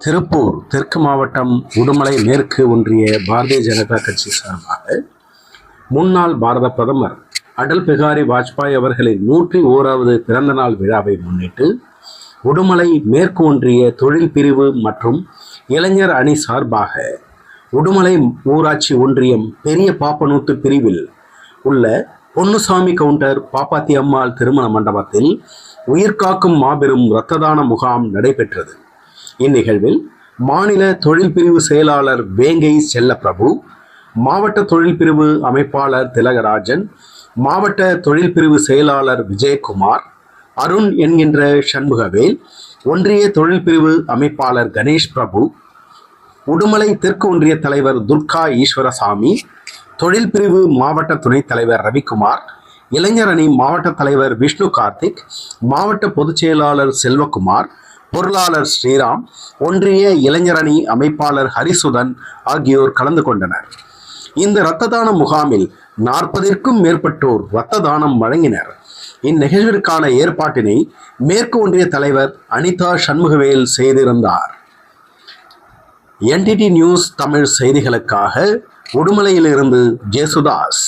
திருப்பூர் தெற்கு மாவட்டம் உடுமலை மேற்கு ஒன்றிய பாரதிய ஜனதா கட்சி சார்பாக முன்னாள் பாரத பிரதமர் அடல் பிகாரி வாஜ்பாய் அவர்களின் நூற்றி ஓராவது பிறந்தநாள் விழாவை முன்னிட்டு உடுமலை மேற்கு ஒன்றிய தொழில் பிரிவு மற்றும் இளைஞர் அணி சார்பாக உடுமலை ஊராட்சி ஒன்றியம் பெரிய பாப்பனூத்து பிரிவில் உள்ள பொன்னுசாமி கவுண்டர் பாப்பாத்தி அம்மாள் திருமண மண்டபத்தில் உயிர்காக்கும் மாபெரும் ரத்ததான முகாம் நடைபெற்றது. இந்நிகழ்வில் மாநில தொழில் பிரிவு செயலாளர் வேங்கை செல்லப்பிரபு மாவட்ட தொழில் பிரிவு அமைப்பாளர் திலகராஜன் மாவட்ட தொழில் பிரிவு செயலாளர் விஜயகுமார் அருண் என்கின்ற சண்முகவேல் ஒன்றிய தொழில் பிரிவு அமைப்பாளர் கணேஷ் பிரபு உடுமலை தெற்கு ஒன்றிய தலைவர் துர்கா ஈஸ்வரசாமி தொழில் பிரிவு மாவட்ட துணைத் தலைவர் ரவிக்குமார் இளைஞர் அணி மாவட்ட தலைவர் விஷ்ணு கார்த்திக் மாவட்ட பொதுச் செயலாளர் செல்வகுமார் பொருளாளர் ஸ்ரீராம் ஒன்றிய இளைஞர் அணி அமைப்பாளர் ஹரிசுதன் ஆகியோர் கலந்து கொண்டனர். இந்த இரத்த தான முகாமில் நாற்பதிற்கும் மேற்பட்டோர் இரத்த தானம் வழங்கினர். இந்நிகழ்விற்கான ஏற்பாட்டினை மேற்கு ஒன்றிய தலைவர் அனிதா சண்முகவேல் செய்திருந்தார். என்டிடி நியூஸ் தமிழ் செய்திகளுக்காக உடுமலையிலிருந்து ஜேசுதாஸ்.